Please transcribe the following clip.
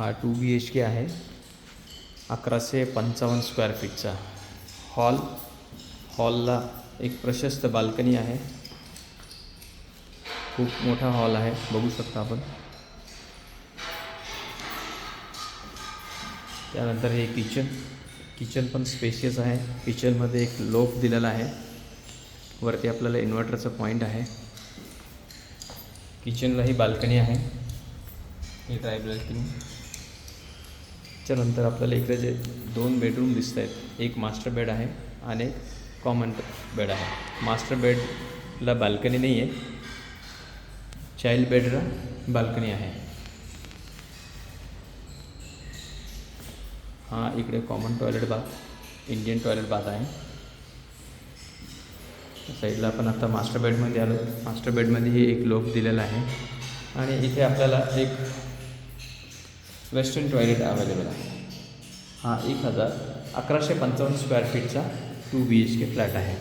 हा to B H के आहे. अकराशे पंचावन्न स्क्वेअर फीटचा हॉल हॉलला एक प्रशस्त बाल्कनी आहे. खूप मोठा हॉल आहे. बघू शकता आपण. त्यानंतर हे किचन किचन पण स्पेशियस आहे. किचनमध्ये एक लोप दिलेला आहे. वरती आपल्याला इन्व्हर्टरचा पॉईंट आहे. किचनलाही बाल्कनी आहे. ही ड्राय बाल्कनी त्याच्यानंतर आपल्याला इकडे जे दोन बेडरूम दिसत आहेत एक मास्टर बेड आहे आणि एक कॉमन बेड आहे. मास्टर बेडला बाल्कनी नाही आहे चाइल्ड बेडला बाल्कनी आहे. हा इकडे common toilet bath Indian toilet bath आहे. साईडला आपण आता मास्टर बेडमध्ये आलो. मास्टर बेडमध्येही एक लोक दिलेला आहे. आणि इथे आपल्याला एक वेस्टर्न टॉयलेट अवेलेबल आहे. हा एक हजार अकराशे पंचावन्न square फीटचा two B H K flat आहे.